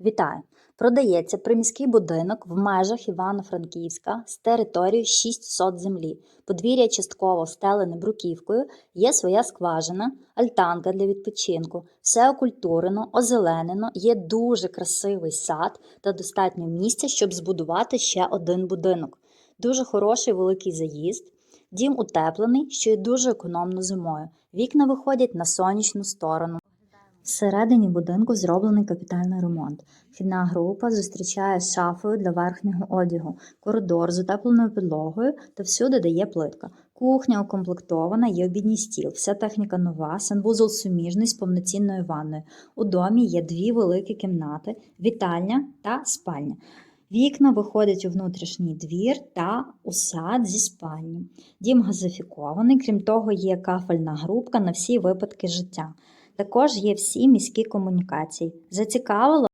Вітаю! Продається приміський будинок в межах Івано-Франківська з територією 6 сот землі. Подвір'я частково встелене бруківкою, є своя скважина, альтанка для відпочинку, все окультурено, озеленено, є дуже красивий сад та достатньо місця, щоб збудувати ще один будинок. Дуже хороший великий заїзд. Дім утеплений, що є дуже економно зимою. Вікна виходять на сонячну сторону. Всередині будинку зроблений капітальний ремонт. Вхідна група зустрічає з шафою для верхнього одягу, коридор з утепленою підлогою та всюди де є плитка. Кухня укомплектована, є обідній стіл, вся техніка нова, санвузол суміжний з повноцінною ванною. У домі є дві великі кімнати, вітальня та спальня. Вікна виходять у внутрішній двір та у сад зі спальні. Дім газифікований, крім того, є кафельна грубка на всі випадки життя. Також є всі міські комунікації. Зацікавило?